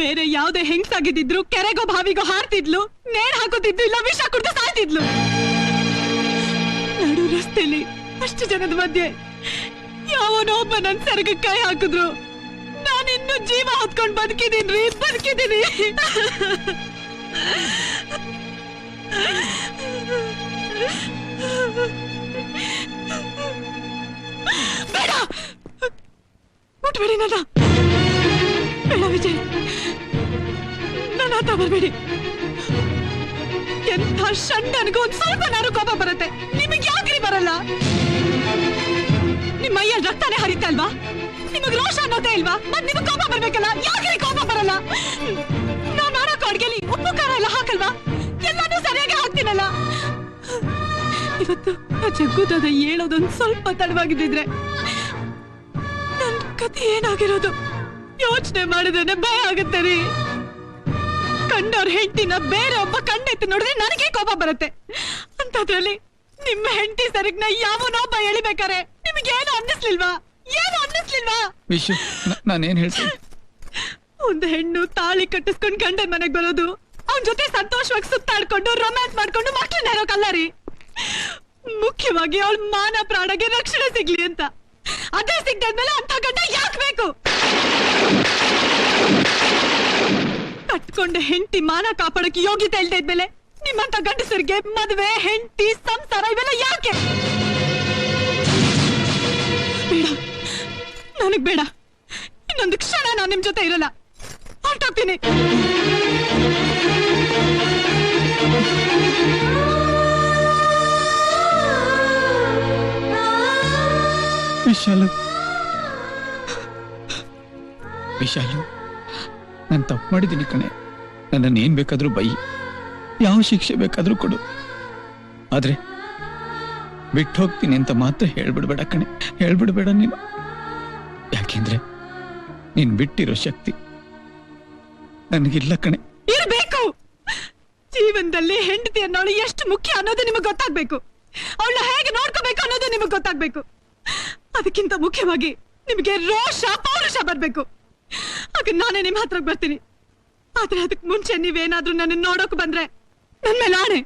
ಬೇರೆ ಯಾವ್ದೇ ಹೆಂಗ್ಸಾಗಿದ್ದಿದ್ರು ಕೆರೆಗೋ ಬಾವಿಗೋ ಹಾರ್ತಿದ್ಲು ನೇಣ ಹಾಕೋತಿದ್ಲು ಇಲ್ಲ ವಿಷ ಕುಡಿದು ಸಾಯ್ತಿದ್ಲು. ನಡು ರಸ್ತೆಲಿ ಅಷ್ಟು ಜನದ ಮಧ್ಯೆ ಯಾವನೋ ಒಬ್ಬ ನನ್ ಸೆರಗ ಕೈ ಹಾಕಿದ್ರು. ನಾನಿನ್ನು ಜೀವ ಹೊತ್ಕೊಂಡ್ ಬದುಕಿದೀನ್ರಿ, ಬದುಕಿದೀನಿ. ಬೇಡ! ಮುಟ್ಬೇಡಿ ನನ್ನ. ಬೇಡ ವಿಜಯ್ ನನ್ನ ಹತ್ರ ಬರಬೇಡಿ. ಎಂಥ ಷಂಡನ್ಗೂ ಒಂದು ಸ್ವಲ್ಪ ನಾನು ಕೋಪ ಬರುತ್ತೆ. ನಿಮಗೆ ಯಾಕ್ರಿ ಬರಲ್ಲ? ನಿಮ್ಮ ಮೈಯಲ್ಲಿ ರಕ್ತನೇ ಹರಿತಾ ಅಲ್ವಾ? ನಿಮಗೆ ರೋಷ ಅನ್ನೋದೇ ಇಲ್ವಾ? ಮತ್ ನಿಮಗೆ ಕೋಪ ಬರಬೇಕಲ್ಲ? ಯಾಕ್ರಿ ಕೋಪ ಬರಲ್ಲ? ನಾನು ಮಾಡೋ ಅಡ್ಗೆಲಿ ಉಪ್ಪು, ಖಾರ ಎಲ್ಲ ಹಾಕಲ್ವಾ? ಎಲ್ಲಾನು ಸರಿಯಾಗಿ ಹಾಕ್ತೀನಲ್ಲ? ಇವತ್ತು ಜಗ್ಗುದಾದ ಹೇಳೋದೊಂದು ಸ್ವಲ್ಪ ತಡವಾಗಿದ್ದಿದ್ರೆ ನನ್ನ ಕತೆ ಏನಾಗಿರೋದು? ಯೋಚನೆ ಮಾಡಿದ್ರೆ ಭಯ ಆಗುತ್ತೆ ರೀ. ಕಂಡವ್ರ ಹೆಂಡತಿನ ಬೇರೆ ಒಬ್ಬ ಕಂಡೈತಿ ನೋಡಿದ್ರೆ ನನಗೆ ಕೋಪ ಬರುತ್ತೆ. ಅಂತದ್ರಲ್ಲಿ ನಿಮ್ಮ ಹೆಂಡತಿ ಸರಿಗ್ನ ಒಬ್ಬ ಎಳಿಬೇಕಾರೆ ನಿಮಗೇನು ಅನ್ನಿಸ್ಲಿಲ್ವಾ? ಏನು ಅನ್ನಿಸ್ಲಿಲ್ವಾ? ವಿಶು ನಾನೇನ್ ಹೇಳ್ತೀನಿ? ಒಂದು ಹೆಣ್ಣು ತಾಳಿ ಕಟ್ಟಿಸ್ಕೊಂಡು ಗಂಡನ್ ಮನೆಗೆ ಬರೋದು ಅವನ ಜೊತೆ ಸಂತೋಷವಾಗಿ ಸುತ್ತಾಡ್ಕೊಂಡು ರೊಮ್ಯಾನ್ಸ್ ಮಾಡ್ಕೊಂಡು ಮಕ್ಳನ್ನ ಇರೋಕಲ್ಲ ರೀ. ಮುಖ್ಯವಾಗಿ ಅವಳ ಮಾನ ಪ್ರಾಣಗೆ ರಕ್ಷಣೆ ಸಿಗ್ಲಿ ಅಂತ. ಅದೇ ಸಿಗ್ದಾದ್ಮೇಲೆ ಅಂತ ಗಂಡ ಯಾಕೆ ಬೇಕು? ಕಟ್ಕೊಂಡ ಹೆಂಡತಿ ಮಾನ ಕಾಪಾಡಕ್ಕೆ ಯೋಗ್ಯತೆ ಇಲ್ದೇ ಇದ್ಮೇಲೆ ನಿಮ್ಮಂತ ಗಂಡಸರಿಗೆ ಮದುವೆ, ಹೆಂಡತಿ, ಸಂಸಾರ ಇವೆಲ್ಲ ಯಾಕೆ? ಬೇಡ. ನನಗ್ ಬೇಡ. ಇನ್ನೊಂದು ಕ್ಷಣ ನಾನು ನಿಮ್ ಜೊತೆ ಇರಲ್ಲ. ಹೊರಟೋಗ್ತೀನಿ ವಿಶಾಲು. ವಿಶಾಲು. ನಾನು ತಪ್ಪು ಮಾಡಿದ್ದೀನಿ ಕಣೆ. ನನ್ನನ್ನು ಏನು ಬೇಕಾದರೂ ಬೈ. ಯಾವ ಶಿಕ್ಷೆ ಬೇಕಾದರೂ ಕೊಡು. ಆದರೆ ಬಿಟ್ಟು ಹೋಗ್ತೀನಿ ಅಂತ ಮಾತ್ರ ಹೇಳ್ಬಿಡ್ಬೇಡ ಕಣೆ. ಹೇಳ್ಬಿಡ್ಬೇಡ ನೀನು. ಯಾಕೆಂದ್ರೆ ನೀನು ಬಿಟ್ಟಿರೋ ಶಕ್ತಿ ನನಗಿಲ್ಲ ಕಣೆ. ಇರಬೇಕು. ಜೀವನದಲ್ಲಿ ಹೆಂಡತಿ ಅನ್ನೋಳು ಎಷ್ಟು ಮುಖ್ಯ ಅನ್ನೋದು ನಿಮಗೆ ಗೊತ್ತಾಗಬೇಕು. ಅವಳನ್ನ ಹೇಗೆ ನೋಡ್ಕೋಬೇಕು ಅನ್ನೋದು ನಿಮಗೆ ಗೊತ್ತಾಗಬೇಕು. ಅದಕ್ಕಿಂತ ಮುಖ್ಯವಾಗಿ ನಿಮಗೆ ರೋಷ, ಪೌರುಷ ಬರ್ಬೇಕು. ಆಗ ನಾನೇ ನಿಮ್ ಹತ್ರಕ್ ಬರ್ತೀನಿ ಆದ್ರೆ ಅದಕ್ ಮುಂಚೆ ನೀವೇನಾದ್ರೂ ನನ್ನ ನೋಡೋಕ್ ಬಂದ್ರೆ ನನ್ ಮೇಲೆ ಆಣೆ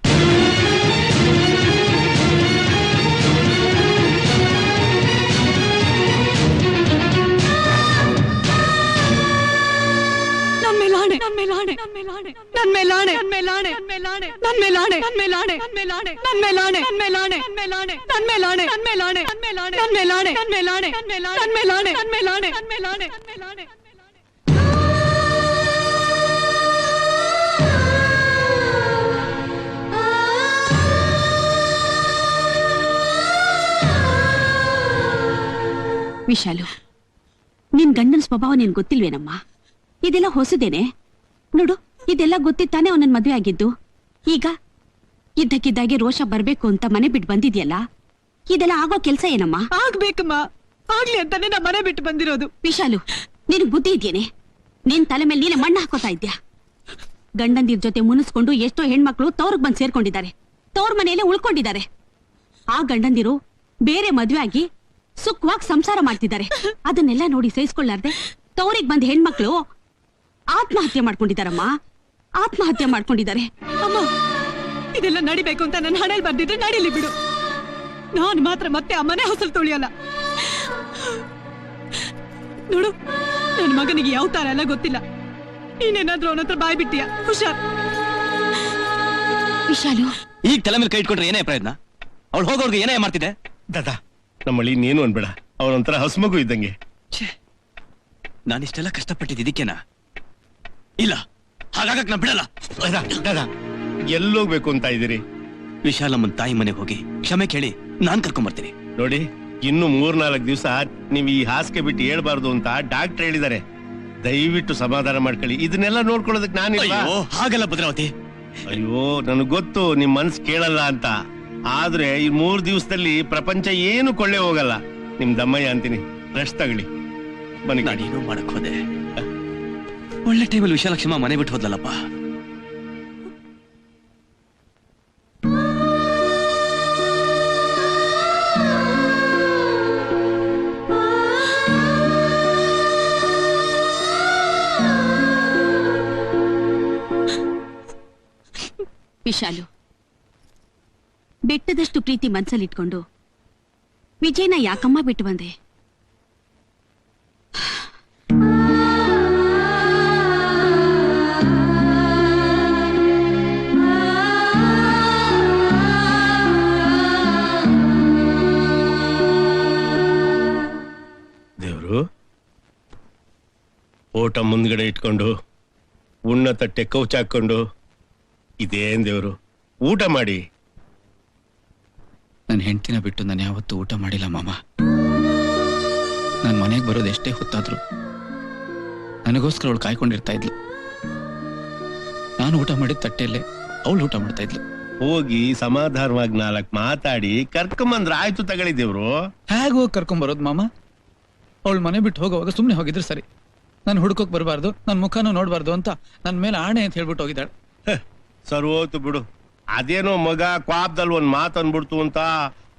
ವಿಶಾಲು ನಿನ್ ಗಂಡನ ಸ್ವಭಾವ ನಿನ್ ಗೊತ್ತಿಲ್ವೇನಮ್ಮ? ಇದೆಲ್ಲ ಹೊಸದೇನೆ. ನೋಡು ಇದೆಲ್ಲ ಗೊತ್ತಿತ್ತಾನೆ ಅವನನ್ ಮದ್ವೆ ಆಗಿದ್ದು. ಈಗ ಇದ್ದಕ್ಕಿದ್ದಾಗೆ ರೋಷ ಬರ್ಬೇಕು ಅಂತ ಮನೆ ಬಿಟ್ಟು ಬಂದಿದ್ಯಲ್ಲ? ಇದೆಲ್ಲ ಆಗೋ ಕೆಲ್ಸ ಏನಮ್ಮ? ಆಗ್ಬೇಕಮ್ಮ. ಆಗ್ಲಿ ಅಂತಾನೆ ನಾ ಮನೆ ಬಿಟ್ಟು ಬಂದಿರೋದು. ವಿಶಾಲು ನಿನ್ ಬುದ್ಧಿ ಇದೇನೆ ನಿನ್ ತಲೆ ಮೇಲೆ ನೀನೆ ಮಣ್ಣು ಹಾಕೋತಾ ಇದ್ಯಾ? ಗಂಡಂದಿರ್ ಜೊತೆ ಮುನಿಸ್ಕೊಂಡು ಎಷ್ಟೋ ಹೆಣ್ಮಕ್ಳು ತವ್ರಿಗೆ ಬಂದ್ ಸೇರ್ಕೊಂಡಿದ್ದಾರೆ. ತವ್ರ ಮನೆಯಲ್ಲೇ ಉಳ್ಕೊಂಡಿದ್ದಾರೆ. ಆ ಗಂಡಂದಿರು ಬೇರೆ ಮದ್ವೆ ಆಗಿ ಸುಖವಾಗಿ ಸಂಸಾರ ಮಾಡ್ತಿದ್ದಾರೆ. ಅದನ್ನೆಲ್ಲ ನೋಡಿ ಸಹಿಸ್ಕೊಳ್ಳಾರ್ದೆ ತವರಿಗೆ ಬಂದ ಹೆಣ್ಮಕ್ಳು ಆತ್ಮಹತ್ಯೆ ಮಾಡ್ಕೊಂಡಿದಾರಮ್ಮ ಆತ್ಮಹತ್ಯೆ ಮಾಡ್ಕೊಂಡಿದ್ದಾರೆ. ಅಮ್ಮ ಇದೆಲ್ಲ ನಡಿಬೇಕು ಅಂತ ನನ್ನ ಹಣೆಯಲ್ಲಿ ಬಂದಿದ್ರೆ ನಡೀಲಿ ಬಿಡು. ನಾನು ಮಾತ್ರ ಮತ್ತೆ ಅಮ್ಮನೇ ಮನೆ ಹೊಸಲು ತೊಳಿಯಲ್ಲ. ನೋಡು ನನ್ನ ಮಗನಿಗೆ ಯಾವ ತರ ಎಲ್ಲ ಗೊತ್ತಿಲ್ಲ. ನೀನೇನಾದ್ರೂ ಅವನ ಹತ್ರ ಬಾಯ್ ಬಿಟ್ಟಿಯ? ಹುಷಾರ್. ವಿಶಾಲು. ಈಗ ತಲೆ ಮೇಲೆ ಕೈ ಇಟ್ಕೊಂಡ್ರೆ ಏನೇ ಪ್ರಯತ್ನ? ಅವಳು ಹೋಗೋರ್ಗೆ ಏನೇ ಮಾಡ್ತಿದೆ ದಾದಾ ನಮ್ಮಳಿ ನೀನು ಅನ್ಬೇಡ. ಅವನೊಂಥರ ಹಸ್ಮಗು ಇದ್ದಂಗೆ. ನಾನಿಷ್ಟೆಲ್ಲ ಕಷ್ಟಪಟ್ಟಿದ್ದು ಇದಕ್ಕೇನಾ? ಇಲ್ಲ ಹಾಗಾಗಕ್ ನಾ ಬಿಡಲ್ಲ. ಎಲ್ಲೋಗ್ಬೇಕು ಅಂತ ಇದ್ದೀರಿ. ವಿಶಾಲಮ್ಮನ್ ತಾಯಿ ಮನೆಗೆ ಹೋಗಿ ಕ್ಷಮೆ ಕೇಳಿ ನಾನ್ ಕರ್ಕೊಂಡ್ ಬರ್ತೀನಿ. ನೋಡಿ ಇನ್ನು ಮೂರ್ನಾಲ್ಕು ದಿವಸ ನೀವು ಈ ಹಾಸಿಗೆ ಬಿಟ್ಟು ಹೇಳ್ಬಾರ್ದು ಅಂತ ಡಾಕ್ಟರ್ ಹೇಳಿದ್ದಾರೆ. ದಯವಿಟ್ಟು ಸಮಾಧಾನ ಮಾಡ್ಕೊಳ್ಳಿ. ಇದನ್ನೆಲ್ಲ ನೋಡ್ಕೊಳ್ಳೋದಕ್ಕೆ ನಾನು ಹಾಗಲ್ಲ ಭದ್ರಾವತಿ. ಅಯ್ಯೋ ನನಗ್ ಗೊತ್ತು ನಿಮ್ ಮನ್ಸು ಕೇಳಲ್ಲ ಅಂತ. ಆದ್ರೆ ಈ ಮೂರು ದಿವಸದಲ್ಲಿ ಪ್ರಪಂಚ ಏನು ಕೊಳ್ಳೆ ಹೋಗಲ್ಲ. ನಿಮ್ ದಮ್ಮಯ್ಯ ಅಂತೀನಿ. ರೆಸ್ಟ್ ತಗೊಳ್ಳಿ. ಬನ್ನಿ. ನಾನೇನು ಮಾಡಕ್ ಹೋದೆ. ಒಳ್ಳೆ ಟೇಬಲ್ ವಿಶಾಲಕ್ಷಮ ಮನೆ ಬಿಟ್ಟು ಹೋದಲ್ಲಪ್ಪ ವಿಶಾಲು ಬೆಟ್ಟದಷ್ಟು ಪ್ರೀತಿ ಮನ್ಸಲ್ಲಿಟ್ಕೊಂಡು ವಿಜಯನ ಯಾಕಮ್ಮ ಬಿಟ್ಟು ಬಂದೆ? ದೇವ್ರು, ಓಟ ಮುಂದ್ಗಡೆ ಇಟ್ಕೊಂಡು ಉನ್ನತ ತಟ್ಟೆ ಹಾಕೊಂಡು ಇದೇನ್ ದೇವ್ರು, ಊಟ ಮಾಡಿ. ನನ್ನ ಹೆಂಡತಿನ ಬಿಟ್ಟು ನಾನು ಯಾವತ್ತೂ ಊಟ ಮಾಡಿಲ್ಲ ಮಾಮ. ನನ್ನ ಮನೆಗೆ ಬರೋದು ಎಷ್ಟೇ ಹೊತ್ತಾದ್ರು ನನಗೋಸ್ಕರ ಅವಳು ಕಾಯ್ಕೊಂಡಿರ್ತಾ ಇದ್ಲು. ನಾನು ಊಟ ಮಾಡಿದ ತಟ್ಟೆಯಲ್ಲೇ ಅವಳು ಊಟ ಮಾಡ್ತಾ ಇದ್ಲು. ಹೋಗಿ ಸಮಾಧಾನವಾಗಿ ನಾಲ್ಕು ಮಾತಾಡಿ ಕರ್ಕೊಂಬಂದ್ರೆ ಆಯ್ತು ದೇವ್ರು ಹೇಗೆ ಹೋಗಿ ಕರ್ಕೊಂಬರೋದು ಮಾಮ. ಅವಳು ಮನೆ ಬಿಟ್ಟು ಹೋಗುವಾಗ ಸುಮ್ಮನೆ ಹೋಗಿದ್ರು ಸರಿ. ನಾನು ಹುಡ್ಕೋಕ್ ಬರಬಾರ್ದು ನನ್ನ ಮುಖನೂ ನೋಡಬಾರ್ದು ಅಂತ ನನ್ನ ಮೇಲೆ ಆಣೆ ಅಂತ ಹೇಳ್ಬಿಟ್ಟು ಹೋಗಿದ್ದಾಳೆ. ಸರ್ ಬಿಡು. ಅದೇನೋ ಮಗ ಕ್ವಾಪ್ದಲ್ಲಿ ಒಂದ್ ಮಾತು ಅನ್ಬಿಡ್ತು ಅಂತ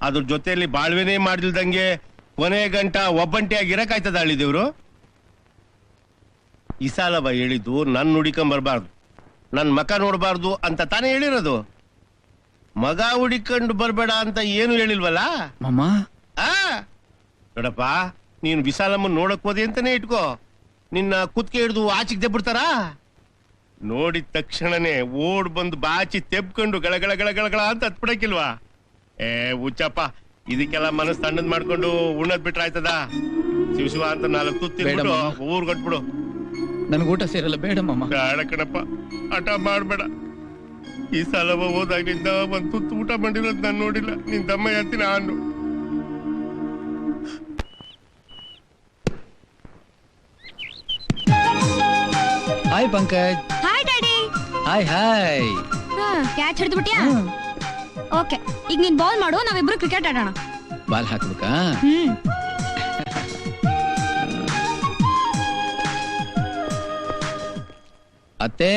ಅದ್ರ ಜೊತೆಯಲ್ಲಿ ಬಾಳ್ವೆನೇ ಮಾಡಿಲ್ದಂಗೆ ಕೊನೆ ಗಂಟ ಒಬ್ಬಂಟಿಯಾಗಿ ಇರಕಾಯ್ತದ ಅಳಿದೇವ್ರು ಇಸಾಲವ ಹೇಳಿದ್ದು ನನ್ನ ಹುಡಿಕೊಂಡ್ ಬರಬಾರ್ದು ನನ್ ಮಕ ನೋಡಬಾರ್ದು ಅಂತ ತಾನೇ ಹೇಳಿರೋದು. ಮಗ ಹುಡಿಕೊಂಡು ಬರಬೇಡ ಅಂತ ಏನು ಹೇಳಿಲ್ವಲ್ಲ? ಮಾಮ. ಆ? ನೋಡಪ್ಪ ನೀನು ವಿಶಾಲಮ್ಮನ್ ನೋಡಕ್ ಹೋದೆ ಅಂತಾನೆ ಇಟ್ಕೋ. ನಿನ್ನ ಕುತ್ಕೆ ಹಿಡಿದು ಆಚೆಗೆ ದೆಬ್ಬಿಡ್ತಾರ? ನೋಡಿದ ತಕ್ಷಣನೇ ಓಡ್ ಬಂದು ಬಾಚಿ ತೆಬ್ಕೊಂಡು ಗಳಗಳ ಗಳಗಳ ಅಂತ ಹತ್ಬಿಡಕ್ಕಿಲ್ವಾ? ಏ ಹುಚ್ಚಪ್ಪ ಇದಕ್ಕೆಲ್ಲ ಮನಸ್ಸು ತಣ್ಣದ್ ಮಾಡ್ಕೊಂಡು ಉಣ್ಣದ್ ಬಿಟ್ರೆ ಆಯ್ತದ? ಶಿವ ಶಿವ ಅಂತ ನಾಲ್ಕು ತುತ್ತಿಬಿಟ್ಟು ಬೇಡಮ್ಮ. ಊರ್ ಕಟ್ಬಿಡು ನನ್ಗೆ ಊಟ ಸೇರಲ್ಲ ಬೇಡ ಮಾಮ ಬೇಡ ಕಣಪ್ಪ ಹಠ ಮಾಡ್ಬೇಡ. ಈ ಸಲವ ಹೋದಾಗಿಂದ ಒಂದ್ ತುತ್ತು ಊಟ ಮಾಡಿರೋದ್ ನಾನು ನೋಡಿಲ್ಲ. ನಿನ್ ತಮ್ಮ ಹೇಳ್ತೀನಿ ನಾನು hi Pankaj. Hi hi catch ಹಿಡಿದು ಬಿಟ್ಯಾ ಓಕೆ ಈಗ ನೀನ್ ಬಾಲ್ ಮಾಡು ನಾವಿಬ್ರು ಕ್ರಿಕೆಟ್ ಆಡೋಣ. ಬಾಲ್ ಹಾಕ್ಬೇಕಾ? ಹ್ಮ್. ಅತ್ತೆ?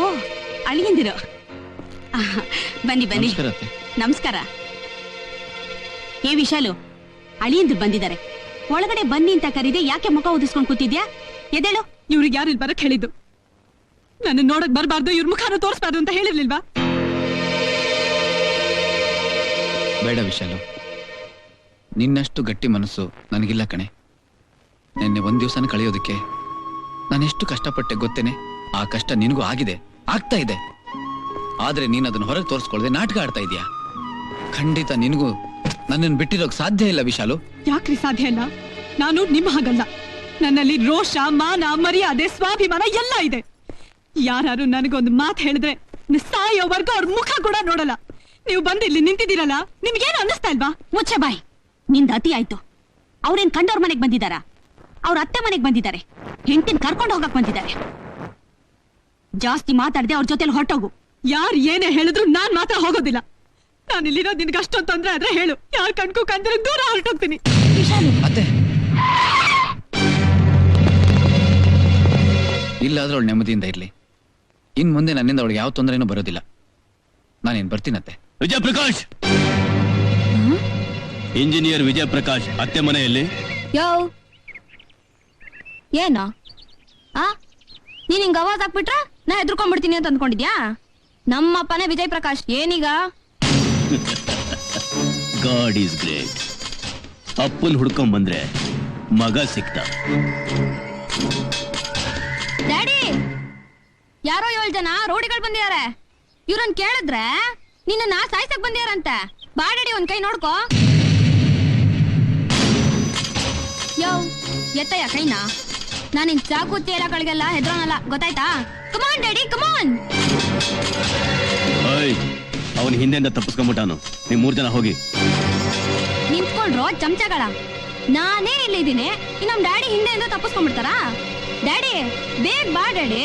ಓ ಅಳಿಯಂದಿರು. ಆಹಾ ಬನ್ನಿ ಬನ್ನಿ. ನಮಸ್ಕಾರ. ಏ ವಿಶಾಲು ಅಳಿಯಂದ್ರು ಬಂದಿದ್ದಾರೆ. ಒಳಗಡೆ ಬನ್ನಿ ಅಂತ ಕರೀದೆ ಯಾಕೆ ಮುಖ ಉದಿಸ್ಕೊಂಡು ಕೂತಿದ್ಯಾ? ಎದೇಳು ಇವ್ರಿಗೆ ಯಾರು ಇಲ್ಲಿ ಬರಕ್ ಹೇಳಿದ್ದು? ನನ್ನ ನೋಡಕ್ ಬರಬಾರ್ದು ಇವ್ರ ಮುಖಾನ ತೋರಿಸ್ಬಾರ್ದು ಅಂತ ಹೇಳಿರ್ಲಿಲ್ವಾ? ಬೇಡ ವಿಶಾಲು. ನಿನ್ನಷ್ಟು ಗಟ್ಟಿ ಮನಸ್ಸು ನನಗಿಲ್ಲ ಕಣೆ. ನಿನ್ನೆ ಒಂದ್ ದಿವಸನ ಕಳೆಯೋದಕ್ಕೆ ನಾನೆಷ್ಟು ಕಷ್ಟಪಟ್ಟೆ ಗೊತ್ತೇನೆ? ಆ ಕಷ್ಟ ನಿನಗೂ ಆಗಿದೆ ಆಗ್ತಾ ಇದೆ. ಆದ್ರೆ ನೀನ್ ಅದನ್ನ ಹೊರಗೆ ತೋರಿಸ್ಕೊಳ್ದೆ ನಾಟಕ ಆಡ್ತಾ ಇದೀಯಾ? ಖಂಡಿತ ನಿನಗೂ ನನ್ನನ್ನು ಬಿಟ್ಟಿರೋಕ್ ಸಾಧ್ಯ ಇಲ್ಲ ವಿಶಾಲು. ಯಾಕ್ರಿ ಸಾಧ್ಯ ಅಲ್ಲ ನಾನು ನಿಮ್ಮ ಹಾಗಲ್ಲ. ನನ್ನಲ್ಲಿ ರೋಷ ಮಾನ ಮರ್ಯಾದೆ ಸ್ವಾಭಿಮಾನ ಎಲ್ಲ ಇದೆ. ಯಾರು ನನಗೊಂದು ಮಾತು ಹೇಳಿದ್ರೆ ಸಾಯೋವರೆಗೂ ಅವ್ರ ಮುಖ ಕೂಡ ನೋಡಲ್ಲ. ನೀವು ಬಂದು ಇಲ್ಲಿ ನಿಂತಿದ್ದೀರಲ್ಲ ನಿಮ್ಗೇನು ಅನ್ನಿಸ್ತಾ ಇಲ್ವಾ? ಮುಚ್ಚೆ ಬಾಯ್. ನಿಂದ ಅತಿ ಆಯ್ತು. ಅವ್ರೇನ್ ಕಂಡವ್ರ ಮನೆಗೆ ಬಂದಿದಾರ ಅವ್ರ ಅತ್ತೆ ಮನೆಗೆ ಬಂದಿದ್ದಾರೆ. ಹೆಂಡತಿನ ಕರ್ಕೊಂಡು ಹೋಗಕ್ ಬಂದಿದ್ದಾರೆ. ಜಾಸ್ತಿ ಮಾತಾಡದೆ ಅವ್ರ ಜೊತೆಲಿ ಹೊರಟೋಗು. ಯಾರು ಏನೇ ಹೇಳಿದ್ರು ನಾನ್ ಮಾತ್ರ ಹೋಗೋದಿಲ್ಲ. ನಾನು ಇಲ್ಲಿರೋ ನಿನ್ಗೆ ಅಷ್ಟೊಂದು ತೊಂದ್ರೆ ಆದ್ರೆ ಹೇಳು. ಯಾರ್ ಕಣ್ಕು ಕಂದ್ರೆ ದೂರ ಹೊರಟೋಗ್ತೀನಿ. ಅತ್ತೆ ಇಲ್ಲಾದ್ರೂ ಅವಳು ನೆಮ್ಮದಿಯಿಂದ ಇರ್ಲಿ. ಇನ್ ಮುಂದೆ ನನ್ನಿಂದ ಅವಳಿಗೆ ಯಾವ ತೊಂದರೆನೂ ಬರೋದಿಲ್ಲ. ನಾನೇನ್ ಬರ್ತೀನತ್ತೆ ವಿಜಯ ಪ್ರಕಾಶ್ ಇಂಜಿನಿಯರ್ ವಿಜಯ ಪ್ರಕಾಶ್ ಅತ್ತೆ ಮನೆಯಲ್ಲಿ? ಯೋ! ಏನೋ? ಆ? ನೀನ್ ಹಿಂಗ್ ಅವಾಜ್ ಹಾಕ್ಬಿಟ್ರ ನಾ ಹೆದರ್ಕೊಂಡ್ಬಿಡ್ತೀನಿ ಅಂತ ಅನ್ಕೊಂಡಿದ್ಯಾ ನಮ್ಮಪ್ಪನೇ ವಿಜಯ್ ಪ್ರಕಾಶ್ ಏನೀಗ? God is great. ಅಪ್ಪನ್ ಹುಡ್ಕೊಂಡ್ ಬಂದ್ರೆ ಮಗ ಸಿಕ್ತ. ಡ್ಯಾಡಿ! ಯಾರೋ ಏಳು ಜನ ರೋಡಿಗಳು ಬಂದಿದ್ದಾರೆ ಇವ್ರನ್ ಕೇಳಿದ್ರೆ ನಿನ್ನ ಸಾಯ್ಸಕ್ ಬಂದಿದಾರಂತೆ. ಬಾ ಡ್ಯಾಡಿ ಒಂದ್ ಕೈ ನೋಡ್ಕೋ. ಯೋ ಎತ್ತಯ್ಯ ಕೈನ? ನಾನಿನ್ ಚಾಕು ತೀರಗಳಿಗೆಲ್ಲ ಹೆದ್ರೋನಲ್ಲ ಗೊತ್ತಾಯ್ತಾ? ಕಮಾನ್ ಡ್ಯಾಡಿ ಕಮಾನ್ ಅವನ್ ಹಿಂದೆಯಿಂದ ತಪ್ಪಿಸ್ಕೊಂಡ್ಬಿಟ್ಟಾನು. ನೀವ್ ಮೂರ್ ಜನ ಹೋಗಿ. ನಿಂತ್ಕೊಂಡ್ರು ಚಮಚಗಳ. ನಾನೇ ಇಲ್ಲಿದ್ದೀನಿ. ಇನ್ನು ನಮ್ ಡ್ಯಾಡಿ ಹಿಂದೆಯಿಂದ ತಪ್ಪಿಸ್ಕೊಂಡ್ಬಿಡ್ತಾರಾ? ಡ್ಯಾಡಿ ಬೇಗ ಬಾ ಡ್ಯಾಡಿ.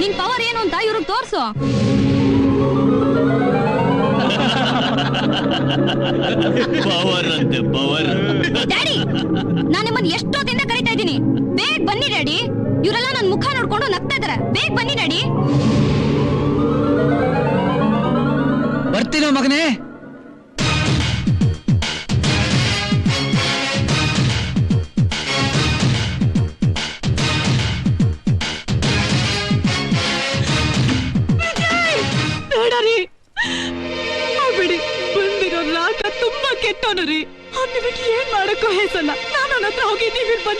ನಿನ್ ಪವರ್ ಏನು ಅಂತ ಇವ್ರಿಗೆ ತೋರ್ಸು. ಪವರ್ ಅಂತೆ ಪವರ್ ಡ್ಯಾಡಿ ನಾನು ನಿಮ್ಮನ್ನ ಎಷ್ಟೊತ್ತಿಂದ ಕರಿತಾ ಇದ್ದೀನಿ. ಬೇಗ ಬನ್ನಿ ಡ್ಯಾಡಿ. ಇವರೆಲ್ಲ ನನ್ನ ಮುಖ ನೋಡ್ಕೊಂಡು ನಗ್ತಾ ಇದಾರೆ. ಬೇಗ ಬನ್ನಿ ಡ್ಯಾಡಿ. ಬರ್ತೀನೋ ಮಗನೇ?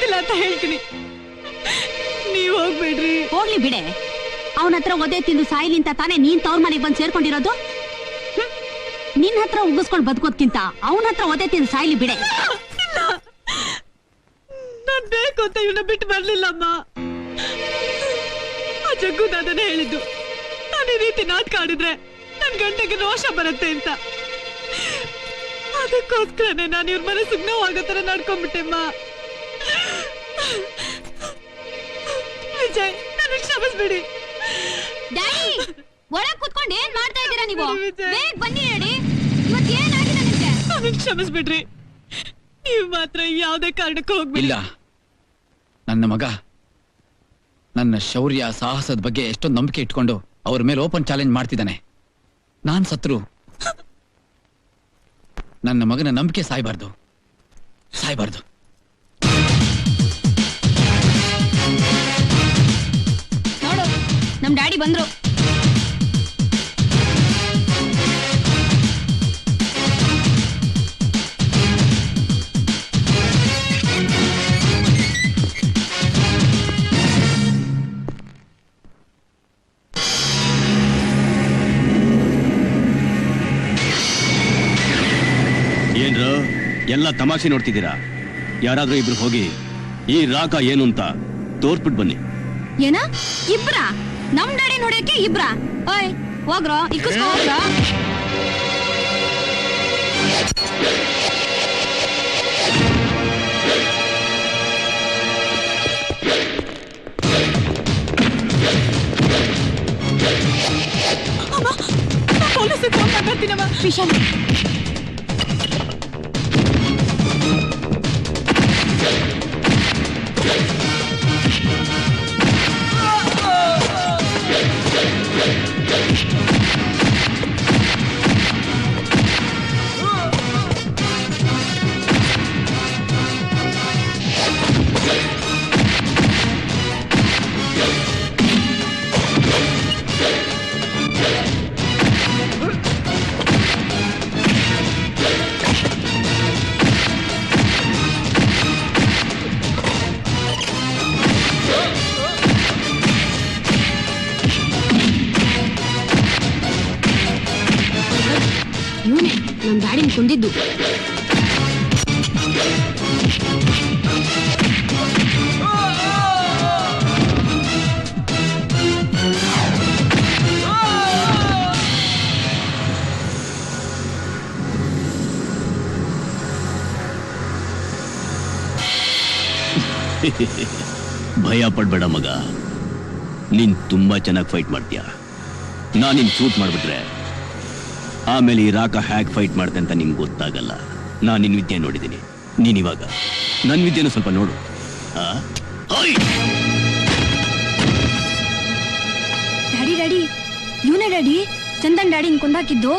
ನೀವ್ ಅಂತ ಹೇಳ್ತೀನಿ. ನೀವ್ ಹೋಗ್ಬೇಡ್ರಿ. ಹೋಗ್ಲಿ ಬಿಡೆ. ಅವನ ಹತ್ರ ಒದೆ ತಿಂದು ಸಾಯಿಲಿ ಅಂತ ತಾನೇ ನೀನ್ ತವ್ರ ಮನೆಗೆ ಬಂದು ಸೇರ್ಕೊಂಡಿರೋದು? ಹ್ಮ್? ನಿನ್ ಹತ್ರ ಉಗಿಸ್ಕೊಂಡ್ ಬದುಕೋದ್ಕಿಂತ ಅವನ ಹತ್ರ ಒದೆ ತಿಂದು ಸಾಯ್ಲಿ ಬಿಡೆ. ಇಲ್ಲ. ನಾನ್ ಬೇಕು ಅಂತ ಇವನ್ನ ಬಿಟ್ಟು ಬರ್ಲಿಲ್ಲಮ್ಮ. ಆ ಜಗ್ಗು ಹೇಳಿದ್ದು. ನಾನು ಈ ರೀತಿ ನಾಟಕ ಆಡಿದ್ರೆ ನನ್ ಗಂಟೆಗೆ ರೋಷ ಬರುತ್ತೆ ಅಂತ. ಅದಕ್ಕೋಸ್ಕರನೇ ನಾನು ಇವ್ರ ಮನೆ ನೋವಾಗೋ ತರ ನಡ್ಕೊಂಡ್ಬಿಟ್ಟೆಮ್ಮ. ವಿಜಯ್ ನನ್ನ ಕ್ಷಮಿಸ್ಬಿಡಿ. ಡ್ಯಾಡಿ ಒಳಗ್ ಕುತ್ಕೊಂಡು ಏನ್ ಮಾಡ್ತಾ ಇದ್ದೀರಾ ನೀವು? ವಿಜಯ್. ಬೇಗ ಬನ್ನಿ ಹೇಳಿ ಇವತ್ ಏನಾಗಿದೆ ನಿಮ್ಗೆ? ನನ್ನ ಕ್ಷಮಿಸ್ಬಿಡ್ರಿ. ನೀವು ಮಾತ್ರ ಯಾವುದೇ ಕಾರಣಕ್ಕೂ ಹೋಗ್ಬಿಡಿ. ಇಲ್ಲ. ನನ್ನ ಮಗ ನನ್ನ ಶೌರ್ಯ ಸಾಹಸದ ಬಗ್ಗೆ ಎಷ್ಟೊಂದು ನಂಬಿಕೆ ಇಟ್ಕೊಂಡು ಅವ್ರ ಮೇಲೆ ಓಪನ್ ಚಾಲೆಂಜ್ ಮಾಡ್ತಿದ್ದಾನೆ. ನಾನ್ ಸತ್ರು. ನನ್ನ ಮಗನ ನಂಬಿಕೆ ಸಾಯ್ಬಾರ್ದು. ಸಾಯ್ಬಾರ್ದು. ನಮ್ ಡ್ಯಾಡಿ ಬಂದ್ರು. ಏನ್ರ ಎಲ್ಲ ತಮಾಷೆ ನೋಡ್ತಿದ್ದೀರಾ? ಯಾರಾದ್ರೂ ಇಬ್ರು ಹೋಗಿ ಈ ರಾಕ ಏನು ಅಂತ ತೋರ್ಸ್ಬಿಟ್ ಬನ್ನಿ. ಏನ? ಇಬ್ರ? ನಮ್ ಡ್ಯಾಡಿ ನೋಡಕ್ಕೆ ಇಬ್ರಾ? ಓಯ್ ಹೋಗ್ರೋ ಇಕ್ಕಿಸ್ಕೋ ಹೋಗ್ರೋ. ಕೊಂದಿದ್ದು ಭಯ ಪಡ್ಬೇಡ ಮಗ. ನೀನ್ ತುಂಬಾ ಚೆನ್ನಾಗಿ ಫೈಟ್ ಮಾಡ್ತೀಯ. ನಾನು ನಿನ್ ಶೂಟ್ ಮಾಡ್ಬಿಟ್ರೆ ಆಮೇಲೆ ಈ ರಾಕ ಹ್ಯಾಕ್ ಫೈಟ್ ಮಾಡ್ತೆ ಅಂತ ನಿಂಗೆ ಗೊತ್ತಾಗಲ್ಲ. ನಾನು ನಿನ್ ವಿದ್ಯೆ ನೋಡಿದ್ದೀನಿ ನೀನು ಇವಾಗ. ನನ್ನ ವಿದ್ಯೆನ ಸ್ವಲ್ಪ ನೋಡು! ಡ್ಯಾಡಿ ಡ್ಯಾಡಿ, ಇವನೇ ಡ್ಯಾಡಿ? ಚಂದನ್ ಡ್ಯಾಡಿ ಕೊಂದಾಕಿದ್ದು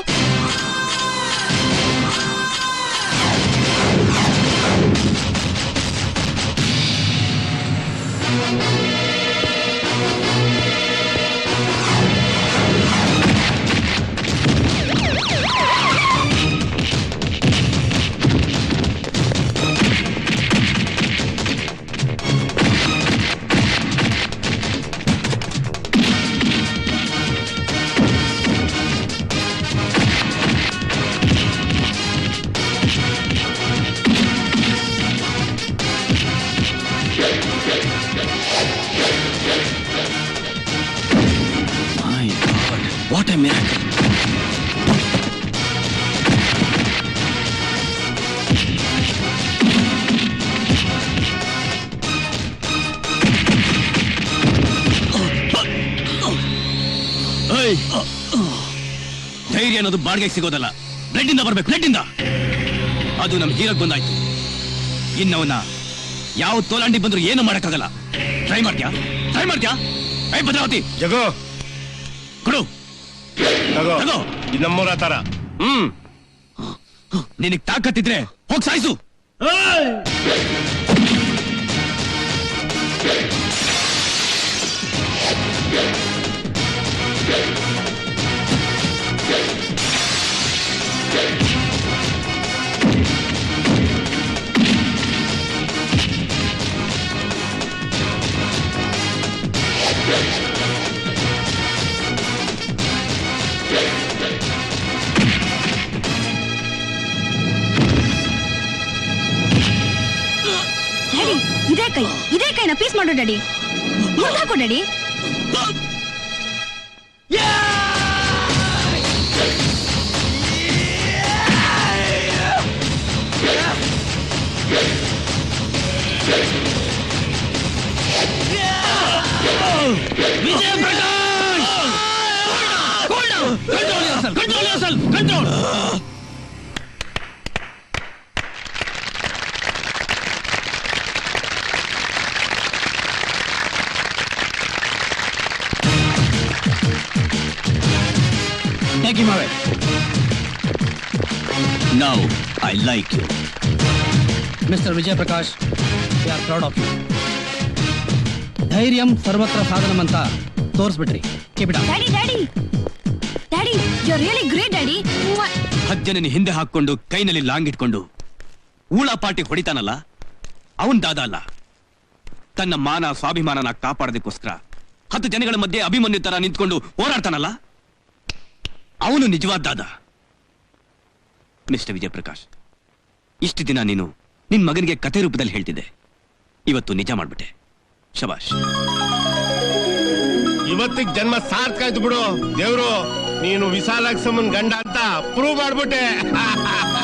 a miracle. ಓಯ್! ಧೈರ್ಯ ಅನ್ನೋದು ಬಾಡಿಗೆಗೆ ಸಿಗೋದಲ್ಲ. ಬ್ಲಡ್ ಇಂದ ಬರ್ಬೇಕು ಬ್ಲಡ್ ಇಂದ ಅದು ನಮ್ ಹೀರೋಗ್ ಬಂದಾಯ್ತು. ಇನ್ನವನ್ನ ಯಾವ ತೋಲಾಂಡಿ ಬಂದ್ರು ಏನು ಮಾಡಕ್ಕಾಗಲ್ಲ. ಟ್ರೈ ಮಾಡ್ತೀಯಾ? ಟ್ರೈ ಮಾಡ್ತೀಯಾ? ಐ ಭದ್ರಾವತಿ. ಜಗೋ. ಕೊಡು. ತಗೋ. ಇದು ನಮ್ಮೂರ ತರ ಹ್ಮ್. ನಿನಗ್ ತಾಕತ್ತಿದ್ರೆ ಹೋಗ್ ಸಾಯಿಸು. ಕೈ ಕೈನ ಪೀಸ್ ಮಾಡು daddy ಮುರ್ದ್ you Mister Vijay Prakash we are proud of you Dhairyam ಸರ್ವತ್ರ ಸಾಧನಂ ಅಂತ ತೋರಿಸ್ಬಿಟ್ರಿ. ಕೀಪಿಡ daddy daddy daddy you really great daddy ಹಜ್ಜನని ಹಿಂದೆ ಹಾಕೊಂಡು ಕೈನಲ್ಲಿ ಲಾಂಗ್ ಇಟ್ಕೊಂಡು ಊಳ ಪಾಟಿ ಹೊಡಿತಾನಲ್ಲ ಅವನ್ ದಾದ ಅಲ್ಲ. ತನ್ನ ಮಾನ ಸ್ವಾಭಿಮಾನನ ಕಾಪಾಡೋದಕ್ಕೋಸ್ಕರ ಹತ್ತು ಜನಗಳ ಮಧ್ಯೆ ಅಭಿಮನ್ಯು ತರ ನಿಂತ್ಕೊಂಡು ಹೋರಾಡ್ತಾನಲ್ಲ. ಅವನು ನಿಜವಾದ ದಾದ. ಮಿಸ್ಟರ್ ವಿಜಯ್ ಪ್ರಕಾಶ್ ಇಷ್ಟು ದಿನ ನೀನು ನಿನ್ ಮಗನಿಗೆ ಕತೆ ರೂಪದಲ್ಲಿ ಹೇಳ್ತಿದ್ದೆ. ಇವತ್ತು ನಿಜ ಮಾಡ್ಬಿಟ್ಟೆ. ಶಬಾಷ್. ಇವತ್ತಿಗೆ ಜನ್ಮ ಸಾರ್ಥಕ ಆಯ್ತು ಬಿಡು. ದೇವ್ರು, ನೀನು ವಿಶಾಲಾಕ್ಷಮ್ಮನ್ ಗಂಡ ಅಂತ ಪ್ರೂವ್ ಮಾಡ್ಬಿಟ್ಟೆ.